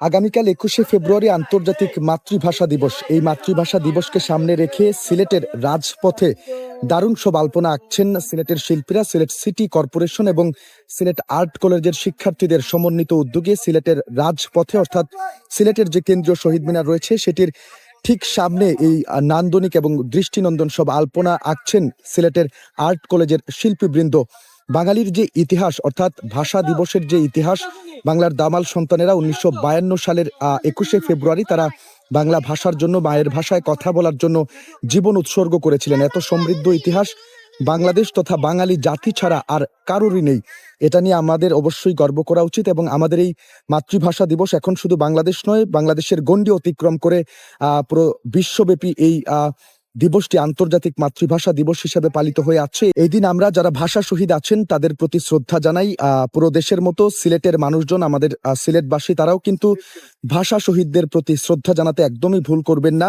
আগামীকাল একুশে ফেব্রুয়ারি আন্তর্জাতিক মাতৃভাষা দিবস। এই মাতৃভাষা দিবসকে সামনে রেখে সিলেটের রাজপথে দারুণ সব আলপনা আঁকছেন সিলেটের শিল্পীরা, সিলেট সিটি কর্পোরেশন এবং সিলেট আর্ট কলেজের শিক্ষার্থীদের সমন্বিত উদ্যোগে সিলেটের রাজপথে, অর্থাৎ সিলেটের যে কেন্দ্রীয় শহীদ মিনার রয়েছে, সেটির ঠিক সামনে এই নান্দনিক এবং দৃষ্টিনন্দন সব আলপনা আঁকছেন সিলেটের আর্ট কলেজের শিল্পীবৃন্দ। বাঙালির যে ইতিহাস, অর্থাৎ ভাষা দিবসের যে ইতিহাস বাংলার দামাল সন্তানেরা উনিশশো বায়ান্ন সালের একুশে ফেব্রুয়ারি তারা বাংলা ভাষার জন্য, মায়ের ভাষায় কথা বলার জন্য জীবন উৎসর্গ করেছিলেন। এত সমৃদ্ধ ইতিহাস বাংলাদেশ তথা বাঙালি জাতি ছাড়া আর কারোরই নেই। এটা নিয়ে আমাদের অবশ্যই গর্ব করা উচিত এবং আমাদের এই মাতৃভাষা দিবস এখন শুধু বাংলাদেশ নয়, বাংলাদেশের গণ্ডি অতিক্রম করে বিশ্বব্যাপী এই দিবসটি আন্তর্জাতিক মাতৃভাষা দিবস হিসেবে পালিত হয়ে আছে। এই দিন আমরা যারা ভাষা শহীদ আছেন, তাদের প্রতি শ্রদ্ধা জানাই। পুরো দেশের মতো সিলেটের মানুষজন, আমাদের সিলেটবাসী, তারাও কিন্তু ভাষা শহীদদের প্রতি শ্রদ্ধা জানাতে একদমই ভুল করবেন না।